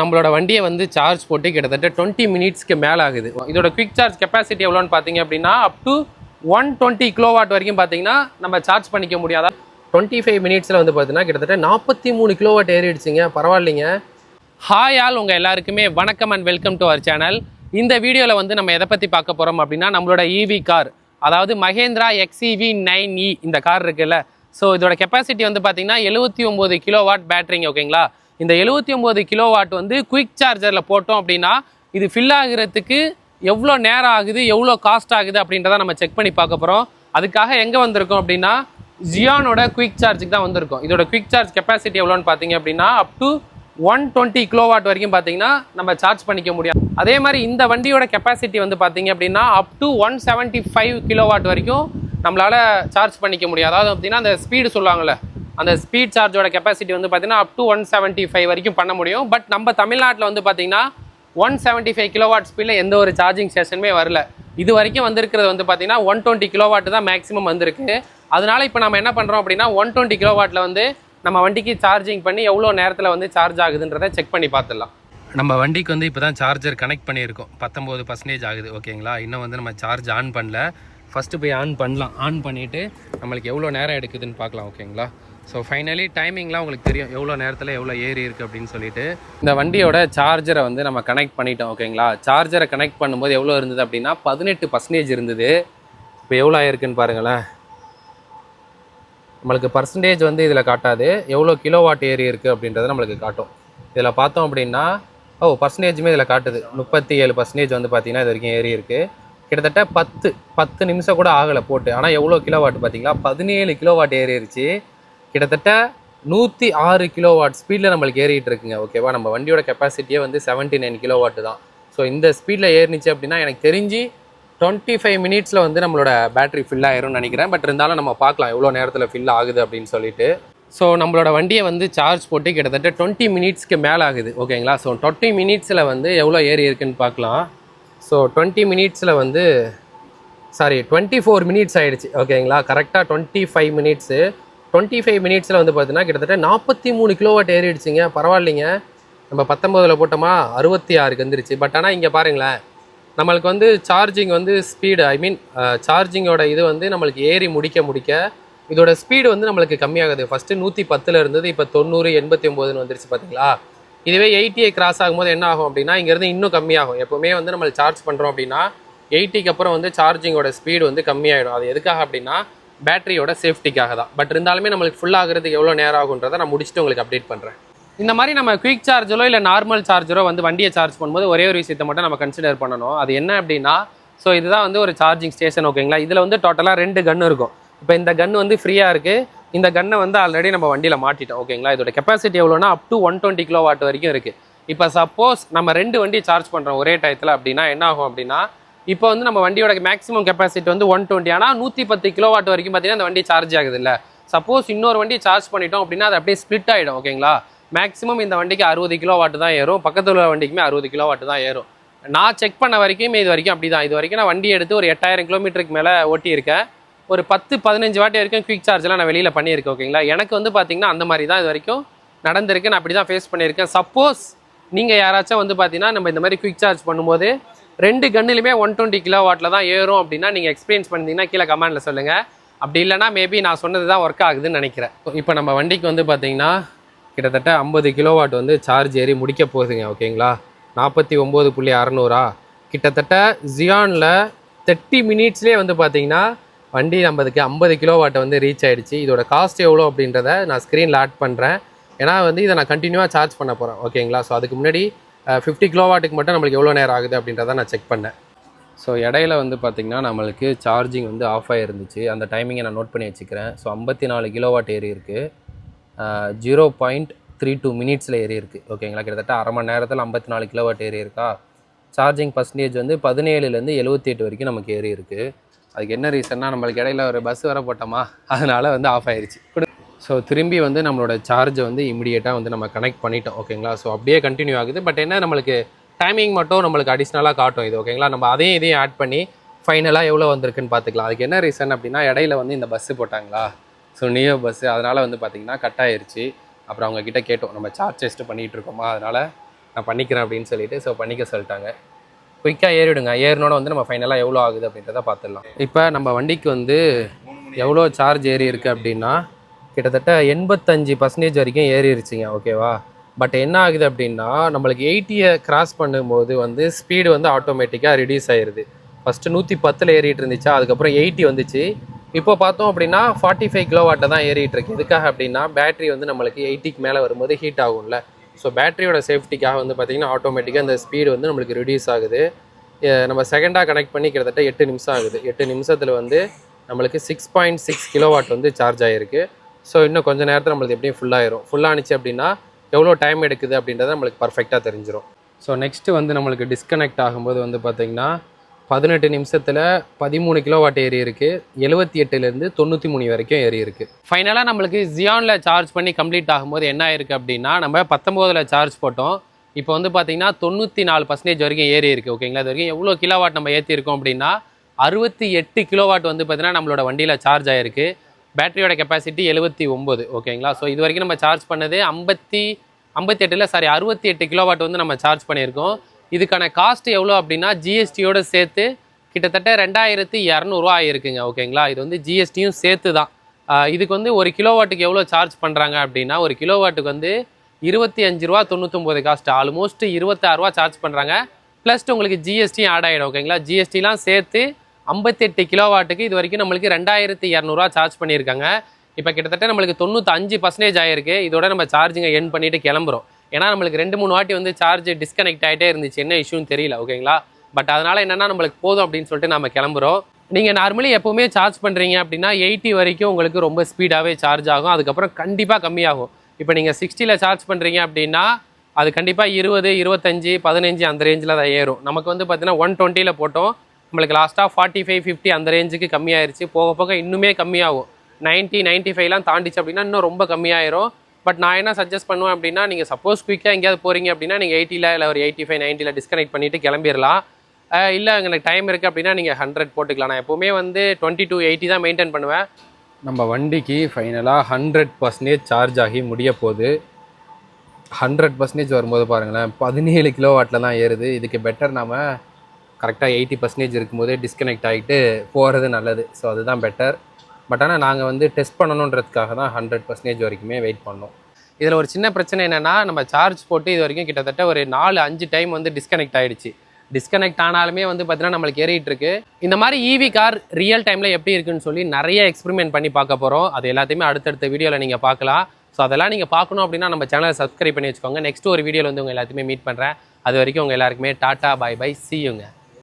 நம்மளோட வண்டியை வந்து சார்ஜ் போட்டு கிட்டத்தட்ட டுவெண்ட்டி மினிட்ஸ்க்கு மேலே ஆகுது. இதோட குவிக் சார்ஜ் கெப்பாசிட்டி எவ்வளோன்னு பார்த்தீங்க அப்படின்னா up to one twenty kilowatt வரைக்கும் பார்த்தீங்கன்னா நம்ம சார்ஜ் பண்ணிக்க முடியாதா? டுவெண்ட்டி ஃபைவ் மினிட்ஸில் வந்து பார்த்தீங்கன்னா கிட்டத்தட்ட நாற்பத்தி மூணு கிலோவாட் ஏறிடுச்சிங்க பரவாயில்லைங்க. ஹாய் ஆல் உங்கள் எல்லாருக்குமே வணக்கம் and welcome to our channel இந்த வீடியோவில் வந்து நம்ம எதை பற்றி பார்க்க போகிறோம் அப்படின்னா நம்மளோட இவி கார் அதாவது மகேந்திரா எக்ஸிவி நைன் இ இந்த கார் இருக்குல்ல. ஸோ இதோட கெப்பாசிட்டி வந்து பார்த்தீங்கன்னா எழுபத்தி ஒம்பது கிலோவாட் பேட்டரிங்க ஓகேங்களா இந்த எழுபத்தி ஒம்பது கிலோவாட் வந்து குயிக் சார்ஜரில் போட்டோம் அப்படின்னா இது ஃபில் ஆகிறதுக்கு எவ்வளோ நேரம் ஆகுது எவ்வளோ காஸ்ட் ஆகுது அப்படின்றத நம்ம செக் பண்ணி பார்க்க போகிறோம் அதுக்காக எங்கே வந்திருக்கோம் அப்படின்னா ஜியானோட குயிக் சார்ஜுக்கு தான் வந்திருக்கும். இதோட குயிக் சார்ஜ் கெப்பாசிட்டி எவ்வளோன்னு பார்த்தீங்க அப்படின்னா up to one twenty kilowatt வரைக்கும் பார்த்தீங்கன்னா நம்ம சார்ஜ் பண்ணிக்க முடியும். அதே மாதிரி இந்த வண்டியோட கெப்பாசிட்டி வந்து பார்த்தீங்க அப்படின்னா up to one seventy five kilowatt வரைக்கும் நம்மளால் சார்ஜ் பண்ணிக்க முடியும். அதாவது அப்படின்னா அந்த ஸ்பீடு சொல்லுவாங்கள்ல அந்த ஸ்பீட் சார்ஜோட கெப்பாசிட்டி வந்து பார்த்தீங்கன்னா up to one seventy five வரைக்கும் பண்ண முடியும். பட் நம்ம தமிழ்நாட்டில் வந்து பார்த்தீங்கன்னா ஒன் செவன்ட்டி ஃபைவ் கிலோவாட் ஸ்பீடில் எந்த ஒரு சார்ஜிங் ஸ்டேஷனுமே வரல. இது வரைக்கும் வந்திருக்கிறது வந்து பார்த்திங்கன்னா ஒன் டுவெண்ட்டி கிலோவாட் தான் மேக்ஸிமம் வந்திருக்கு. அதனால் இப்போ நம்ம என்ன பண்ணுறோம் அப்படின்னா ஒன் டுவெண்ட்டி கிலோவாட்டில் வந்து நம்ம வண்டிக்கு சார்ஜிங் பண்ணி எவ்வளோ நேரத்தில் வந்து சார்ஜ் ஆகுதுன்றதை செக் பண்ணி பார்த்துடலாம். நம்ம வண்டிக்கு வந்து இப்போ தான் சார்ஜர் கனெக்ட் பண்ணியிருக்கோம். பத்தொம்போது பர்சன்டேஜ் ஆகுது ஓகேங்களா? இன்னும் வந்து நம்ம சார்ஜ் ஆன் பண்ணல. ஃபஸ்ட்டு போய் ஆன் பண்ணலாம். ஆன் பண்ணிவிட்டு நம்மளுக்கு எவ்வளோ நேரம் எடுக்குதுன்னு பார்க்கலாம் ஓகேங்களா? ஸோ ஃபைனலி டைமிங்லாம் உங்களுக்கு தெரியும். எவ்வளோ நேரத்தில் எவ்வளோ ஏறி இருக்குது அப்படின்னு சொல்லிட்டு. இந்த வண்டியோட சார்ஜரை வந்து நம்ம கனெக்ட் பண்ணிட்டோம் ஓகேங்களா சார்ஜரை கனெக்ட் பண்ணும்போது எவ்வளோ இருந்தது அப்படின்னா பதினெட்டு பர்சன்டேஜ் இருந்தது. இப்போ எவ்வளோ ஆயிருக்குன்னு பாருங்களேன். நம்மளுக்கு பர்சன்டேஜ் வந்து இதில் காட்டாது. எவ்வளோ கிலோவாட் ஏறி இருக்குது அப்படின்றத நம்மளுக்கு காட்டும். இதில் பார்த்தோம் அப்படின்னா ஓ பர்சன்டேஜுமே இதில் காட்டுது. முப்பத்தி ஏழு பர்சன்டேஜ் வந்து பார்த்தீங்கன்னா இது வரைக்கும் ஏறி இருக்குது கிட்டத்தட்ட பத்து பத்து நிமிஷம் கூட ஆகலை போட்டு. ஆனால் எவ்வளோ கிலோவாட் பார்த்தீங்களா? பதினேழு கிலோவாட் ஏறிடுச்சு கிட்டத்தட்ட நூற்றி ஆறு கிலோவாட் ஸ்பீடில் நம்மளுக்கு ஏறிட்டு இருக்குங்க ஓகேவா நம்ம வண்டியோட கெப்பாசிட்டியே வந்து செவன்ட்டி நைன் கிலோவாட் தான். ஸோ இந்த ஸ்பீடில் ஏறினுச்சு அப்படின்னா எனக்கு தெரிஞ்சு டுவெண்ட்டி ஃபைவ் மினிட்ஸில் வந்து நம்மளோட பேட்டரி ஃபில் ஆயிரும்னு நினைக்கிறேன். பட் இருந்தாலும் நம்ம பார்க்கலாம் எவ்வளோ நேரத்தில் ஃபில் ஆகுது அப்படின்னு சொல்லிட்டு. ஸோ நம்மளோட வண்டியை வந்து சார்ஜ் போட்டு கிட்டத்தட்ட டுவெண்ட்டி மினிட்ஸ்க்கு மேலே ஆகுது ஓகேங்களா ஸோ டுவெண்ட்டி மினிட்ஸில் வந்து எவ்வளோ ஏறி இருக்குன்னு பார்க்கலாம். ஸோ டுவெண்ட்டி மினிட்ஸில் வந்து சாரி டுவெண்ட்டி ஃபோர் மினிட்ஸ் ஆகிடுச்சு ஓகேங்களா கரெக்டாக twenty five minutes twenty five மினிட்ஸில் வந்து பார்த்தீங்கன்னா கிட்டத்தட்ட நாற்பத்தி மூணு கிலோவாட் ஏறிடுச்சிங்க பரவாயில்லைங்க. நம்ம பத்தொம்போதில் போட்டோமா அறுபத்தி ஆறுக்கு வந்துருச்சு. பட் ஆனால் இங்கே பாருங்களேன் நம்மளுக்கு வந்து சார்ஜிங் வந்து ஸ்பீடு ஐ மீன் சார்ஜிங்கோட இது வந்து நம்மளுக்கு ஏறி முடிக்க முடிக்க இதோட ஸ்பீடு வந்து நம்மளுக்கு கம்மியாகுது. ஃபஸ்ட்டு நூற்றி பத்தில் இருந்தது இப்போ தொண்ணூறு எண்பத்தி ஒம்போதுன்னு வந்துருச்சு பார்த்தீங்களா இதுவே எயிட்டியை கிராஸ் ஆகும்போது என்ன ஆகும் அப்படின்னா இங்கேருந்து இன்னும் கம்மியாகும். எப்போவுமே வந்து நம்ம சார்ஜ் பண்ணுறோம் அப்படின்னா எயிட்டிக்கு அப்புறம் வந்து சார்ஜிங்கோட ஸ்பீடு வந்து கம்மியாகிடும் அது எதுக்காக அப்படின்னா பேட்டரியோட சேஃப்டிக்காக தான். பட் இருந்தாலுமே நம்மளுக்கு ஃபுல் ஆகுறதுக்கு எவ்வளோ நேரம் ஆகுன்றதை நான் முடிச்சுட்டு உங்களுக்கு அப்டேட் பண்ணுறேன் இந்த மாதிரி நம்ம குயிக் சார்ஜரோ இல்லை நார்மல் சார்ஜரோ வந்து வண்டியை சார்ஜ் பண்ணும்போது ஒரே ஒரு விஷயத்தை மட்டும் நம்ம கன்சிடர் பண்ணணும். அது என்ன அப்படின்னா ஸோ இதுதான் வந்து ஒரு சார்ஜிங் ஸ்டேஷன் ஓகேங்களா இதில் வந்து டோட்டலாக ரெண்டு கன்று இருக்கும். இப்போ இந்த கன் வந்து ஃப்ரீயாக இருக்குது இந்த கன்னை வந்து ஆல்ரெடி நம்ம வண்டியில் மாட்டிட்டோம் ஓகேங்களா இதோட கெப்பாசிட்டி எவ்வளோனா up to one twenty kilowatt வரைக்கும் இருக்குது இப்போ சப்போஸ் நம்ம ரெண்டு வண்டி சார்ஜ் பண்ணுறோம் ஒரே டயத்தில் அப்படின்னா என்ன ஆகும் அப்படின்னா இப்போ வந்து நம்ம வண்டியோட மேக்ஸிமம் கெப்பாசிட்டி வந்து ஒன் டுவெண்ட்டி ஆனால் நூற்றி பத்து கிலோவாட் வரைக்கும் பார்த்தீங்கன்னா அந்த வண்டி சார்ஜ் ஆகுது இல்லை சப்போஸ் இன்னொரு வண்டி சார்ஜ் பண்ணிட்டோம் அப்படின்னா அது அப்படியே ஸ்ப்ளிட் ஆகிடும் ஓகேங்களா மேக்ஸிமம் இந்த வண்டிக்கு அறுபது கிலோ வாட்டு தான் ஏறும். பக்கத்தில் உள்ள வண்டிக்குமே அறுபது கிலோ வாட்டு தான் ஏறும். நான் செக் பண்ண வரைக்கும் இது வரைக்கும் அப்படி தான் இது வரைக்கும் நான் வண்டி எடுத்து ஒரு எட்டாயிரம் கிலோமீட்டருக்கு மேலே ஓட்டியிருக்கேன். ஒரு பத்து பதினஞ்சு வாட்டி வரைக்கும் குயிக் சார்ஜ்லாம் நான் வெளியில் பண்ணியிருக்கேன் ஓகேங்களா எனக்கு வந்து பார்த்தீங்கன்னா அந்த மாதிரி தான் இது வரைக்கும் நடந்திருக்கு. நான் அப்படி தான் ஃபேஸ் பண்ணியிருக்கேன். சப்போஸ் நீங்கள் யாராச்சும் வந்து பார்த்தீங்கன்னா நம்ம இந்த மாதிரி குயிக் சார்ஜ் பண்ணும்போது ரெண்டு கன்னுலையுமே ஒன் டுவெண்ட்டி கிலோ வாட்டில் தான் ஏறும் அப்படின்னா நீங்கள் எக்ஸ்பீரியன்ஸ் பண்ணிங்கன்னா கீழே கமெண்டில் சொல்லுங்கள் அப்படி இல்லைனா மேபி நான் சொன்னது தான் ஒர்க் ஆகுதுன்னு நினைக்கிறேன். இப்போ நம்ம வண்டிக்கு வந்து பார்த்திங்கன்னா கிட்டத்தட்ட ஐம்பது கிலோவாட் வந்து சார்ஜ் ஏறி முடிக்க போகுதுங்க ஓகேங்களா நாற்பத்தி ஒம்பது புள்ளி அறநூறா? கிட்டத்தட்ட ஜியானில் தேர்ட்டி மினிட்ஸ்லேயே வந்து பார்த்தீங்கன்னா வண்டி நம்மதுக்கு ஐம்பது கிலோவாட்டை வந்து ரீச் ஆகிடுச்சு இதோட காஸ்ட் எவ்வளோ அப்படின்றத நான் ஸ்க்ரீனில் ஆட் பண்ணுறேன் ஏன்னா வந்து இதை நான் கண்டினியூவாக சார்ஜ் பண்ண போகிறேன் ஓகேங்களா ஸோ அதுக்கு முன்னாடி ஃபிஃப்டி கிலோவாட்டுக்கு மட்டும் நம்மளுக்கு எவ்வளோ நேரம் ஆகுது அப்படின்றத நான் செக் பண்ணேன். ஸோ இடையில வந்து பார்த்திங்கன்னா நம்மளுக்கு சார்ஜிங் வந்து ஆஃப் ஆகிருந்துச்சு அந்த டைமிங்கை நான் நோட் பண்ணி வச்சுக்கிறேன். ஸோ ஐம்பத்தி நாலு கிலோவாட் ஏறி இருக்குது ஜீரோ பாயிண்ட் த்ரீ டூ மினிட்ஸில் ஏறி இருக்குது ஓகேங்களா கிட்டத்தட்ட அரை மணி நேரத்தில் ஐம்பத்தி நாலு கிலோவாட் ஏறி இருக்கா? சார்ஜிங் பர்சன்டேஜ் வந்து பதினேழுலேருந்து எழுபத்தி எட்டு வரைக்கும் நமக்கு ஏறி இருக்குது அதுக்கு என்ன ரீசன்னா நம்மளுக்கு இடையில ஒரு பஸ் வர போட்டோமா? அதனால் வந்து ஆஃப் ஆயிருச்சு. ஸோ திரும்பி வந்து நம்மளோட சார்ஜை வந்து இமிடியேட்டாக வந்து நம்ம கனெக்ட் பண்ணிட்டோம் ஓகேங்களா ஸோ அப்படியே கண்டினியூ ஆகுது. பட் என்ன நம்மளுக்கு டைமிங் மட்டும் நம்மளுக்கு அடிஷ்னலாக காட்டும் இது ஓகேங்களா நம்ம அதையும் இதையும் ஆட் பண்ணி ஃபைனலாக எவ்வளோ வந்திருக்குன்னு பார்த்துக்கலாம். அதுக்கு என்ன ரீசன் அப்படின்னா இடையில வந்து இந்த பஸ்ஸு போட்டாங்களா? ஸோ நியோ பஸ்ஸு அதனால் வந்து பார்த்திங்கன்னா கட் ஆயிடுச்சு அப்புறம் அவங்கக்கிட்ட கேட்டோம் நம்ம சார்ஜ் டெஸ்ட் பண்ணிகிட்டு இருக்கோமா? அதனால் நான் பண்ணிக்கிறேன் அப்படின்னு சொல்லிட்டு ஸோ பண்ணிக்க சொல்லிட்டாங்க. குயிக்காக ஏறிடுங்க. ஏறினோட வந்து நம்ம ஃபைனலாக எவ்வளோ ஆகுது அப்படின்றத பார்த்துடலாம். இப்போ நம்ம வண்டிக்கு வந்து எவ்வளோ சார்ஜ் ஏறி இருக்குது அப்படின்னா கிட்டத்தட்ட எண்பத்தஞ்சு பர்சன்டேஜ் வரைக்கும் ஏறிடுச்சிங்க ஓகேவா பட் என்ன ஆகுது அப்படின்னா நம்மளுக்கு எயிட்டியை கிராஸ் பண்ணும்போது வந்து ஸ்பீடு வந்து ஆட்டோமேட்டிக்காக ரிடியூஸ் ஆயிடுது ஃபஸ்ட்டு நூற்றி பத்தில் ஏறிட்டு இருந்துச்சா அதுக்கப்புறம் எயிட்டி வந்துச்சு. இப்போ பார்த்தோம் அப்படின்னா ஃபார்ட்டி ஃபைவ் கிலோ வாட்டை தான் ஏறிட்டு இருக்கு. எதுக்காக அப்படின்னா பேட்டரி வந்து நம்மளுக்கு எயிட்டிக்கு மேலே வரும்போது ஹீட் ஆகும்ல. ஸோ பேட்டரியோட சேஃப்டிக்காக வந்து பார்த்திங்கன்னா ஆட்டோமேட்டிக்காக அந்த ஸ்பீடு வந்து நம்மளுக்கு ரிடியூஸ் ஆகுது. நம்ம செகண்டாக கனெக்ட் பண்ணி கிட்டத்தட்ட எட்டு நிமிஷம் ஆகுது. எட்டு நிமிஷத்தில் வந்து நம்மளுக்கு six point six kilo watt வந்து சார்ஜ் ஆகிருக்கு ஸோ இன்னும் கொஞ்சம் நேரத்தில் நம்மளுக்கு எப்படியும் ஃபுல்லாயிரும் ஃபுல்லானுச்சு அப்படின்னா எவ்வளோ டைம் எடுக்குது அப்படின்றத நம்மளுக்கு பர்ஃபெக்டாக தெரிஞ்சிடும் ஸோ நெக்ஸ்ட்டு வந்து நம்மளுக்கு டிஸ்கனெக்ட் ஆகும்போது வந்து பார்த்திங்கன்னா பதினெட்டு நிமிஷத்தில் பதிமூணு கிலோவாட் ஏறி இருக்குது எழுபத்தி எட்டுலேருந்து தொண்ணூற்றி மூணு வரைக்கும் ஏறி இருக்கு. ஃபைனலாக நம்மளுக்கு ஜியானில் சார்ஜ் பண்ணி கம்ப்ளீட் ஆகும்போது என்ன ஆயிருக்கு அப்படின்னா நம்ம பத்தொம்போதில் சார்ஜ் போட்டோம். இப்போ வந்து பார்த்தீங்கன்னா தொண்ணூற்றி நாலு பர்சன்டேஜ் வரைக்கும் ஏறி இருக்கு. ஓகேங்களா இது வரைக்கும் எவ்வளோ கிலோவாட் நம்ம ஏற்றிருக்கோம் அப்படின்னா அறுபத்தி எட்டு கிலோவாட் வந்து பார்த்திங்கன்னா நம்மளோட வண்டியில் சார்ஜ் ஆயிருக்கு. பேட்டரியோட கெப்பாசிட்டி எழுபத்தி ஒம்பது ஓகேங்களா? ஸோ இது வரைக்கும் நம்ம சார்ஜ் பண்ணது ஐம்பத்தி ஐம்பத்தி எட்டில் சாரி அறுபத்தி எட்டு கிலோவாட் வந்து நம்ம சார்ஜ் பண்ணியிருக்கோம். இதுக்கான காஸ்ட் எவ்வளோ அப்படின்னா ஜிஎஸ்டியோட சேர்த்து கிட்டத்தட்ட ரெண்டாயிரத்தி இரநூறுவா ஆகிருக்குங்க ஓகேங்களா? இது வந்து ஜிஎஸ்டியும் சேர்த்து தான். இதுக்கு வந்து ஒரு கிலோவாட்டுக்கு எவ்வளோ சார்ஜ் பண்ணுறாங்க அப்படின்னா ஒரு கிலோவாட்டுக்கு வந்து இருபத்தி அஞ்சு ரூபா தொண்ணூத்தொம்பது காஸ்ட் ஆல்மோஸ்ட் இருபத்தாறுரூவா சார்ஜ் பண்ணுறாங்க ப்ளஸ் உங்களுக்கு ஜிஎஸ்டியும் ஆட் ஆகிடும் ஓகேங்களா? ஜிஎஸ்டிலாம் சேர்த்து ஐம்பத்தெட்டு கிலோவாட்டுக்கு இது வரைக்கும் நம்மளுக்கு ரெண்டாயிரத்தி இரநூறுவா சார்ஜ் பண்ணியிருக்காங்க. இப்போ கிட்டத்தட்ட நம்மளுக்கு தொண்ணூத்தஞ்சு பர்சன்டேஜ் ஆயிருக்கு. இதோட நம்ம சார்ஜிங்கை என் பண்ணிட்டு கிளம்புறோம். ஏன்னா நம்மளுக்கு ரெண்டு மூணு வாட்டி வந்து சார்ஜ் டிஸ்கனெக்ட் ஆகிட்டே இருந்துச்சு. என்ன இஷ்யூன்னு தெரியல ஓகேங்களா? பட் அதனால் என்னென்னா நம்மளுக்கு போதும் அப்படின்னு சொல்லிட்டு நம்ம கிளம்புறோம். நீங்கள் நார்மலி எப்போவுமே சார்ஜ் பண்ணுறீங்க அப்படின்னா எயிட்டி வரைக்கும் உங்களுக்கு ரொம்ப ஸ்பீடாகவே சார்ஜ் ஆகும். அதுக்கப்புறம் கண்டிப்பாக கம்மியாகும். இப்போ நீங்கள் சிக்ஸ்டியில் சார்ஜ் பண்ணுறீங்க அப்படின்னா அது கண்டிப்பாக இருபது இருபத்தஞ்சி பதினஞ்சு அந்த ரேஞ்சில் தான் ஏறும். நமக்கு வந்து பார்த்தீங்கன்னா ஒன் டுவெண்ட்டியில் போட்டோம். நம்மளுக்கு லாஸ்ட்டாக ஃபார்ட்டி ஃபைவ் ஃபிஃப்டி அந்த ரேஞ்சுக்கு கம்மியாயிருச்சு. போக போக இன்னுமே கம்மியாகும். 90 நைன்ட்டி ஃபைவ்லாம் தாண்டிச்சு அப்படின்னா இன்னும் ரொம்ப கம்மியாயிரும். பட் நான் என்ன சஜஸ்ட் பண்ணுவேன் அப்படின்னா நீங்கள் சப்போஸ் குயிக்காக எங்கேயாவது போகிறீங்க அப்படின்னா நீங்கள் எயிட்டியில் இல்லை ஒரு எயிட்டி ஃபைவ் நைன்ட்டியில் டிஸ்கனெக்ட் பண்ணிவிட்டு கிளம்பிடலாம் இல்லை எங்களுக்கு டைம் இருக்குது அப்படின்னா நீங்கள் ஹண்ட்ரட் போட்டுக்கலாம். நான் எப்போவுமே வந்து டுவெண்ட்டி டூ எயிட்டி தான் மெயின்டைன் பண்ணுவேன். நம்ம வண்டிக்கு ஃபைனலாக ஹண்ட்ரட் பர்சன்டேஜ் சார்ஜ் ஆகி முடிய போகுது. ஹண்ட்ரட் பர்சன்டேஜ் வரும்போது பாருங்களேன் பதினேழு கிலோ வாட்டில் தான் ஏறுது. இதுக்கு பெட்டர் நாம் கரெக்டாக எயிட்டி பர்சன்டேஜ் இருக்கும்போதே டிஸ்கனெக்ட் ஆகிட்டு போகிறது நல்லது. ஸோ அதுதான் பெட்டர் பட் ஆனால் நாங்கள் வந்து டெஸ்ட் பண்ணணுன்றதுக்காக தான் ஹண்ட்ரட் பர்சன்டேஜ் வரைக்குமே வெயிட் பண்ணோம். இதில் ஒரு சின்ன பிரச்சனை என்னென்னா நம்ம சார்ஜ் போட்டு இது வரைக்கும் கிட்டத்தட்ட ஒரு நாலு அஞ்சு டைம் வந்து டிஸ்கனெக்ட் ஆகிடுச்சு டிஸ்கனெக்ட் ஆனாலுமே வந்து பார்த்தீங்கன்னா நம்மளுக்கு ஏறிட்டு இருக்கு. இந்த மாதிரி ஈவி கார் ரியல் டைமில் எப்படி இருக்குன்னு சொல்லி நிறைய எக்ஸ்பெரிமெண்ட் பண்ணி பார்க்க போகிறோம் அது எல்லாத்தையுமே அடுத்தடுத்த வீடியோவில் நீங்கள் பார்க்கலாம். ஸோ அதெல்லாம் நீங்கள் பார்க்கணும் அப்படின்னா நம்ம சேனலை சப்ஸ்கிரைப் பண்ணி வச்சுக்கோங்க. நெக்ஸ்ட் ஒரு வீடியோவில் வந்து உங்கள் எல்லாத்தையுமே மீட் பண்ணுறேன் அது வரைக்கும் உங்கள் எல்லாருக்குமே டாட்டா பாய் பை சியுங்க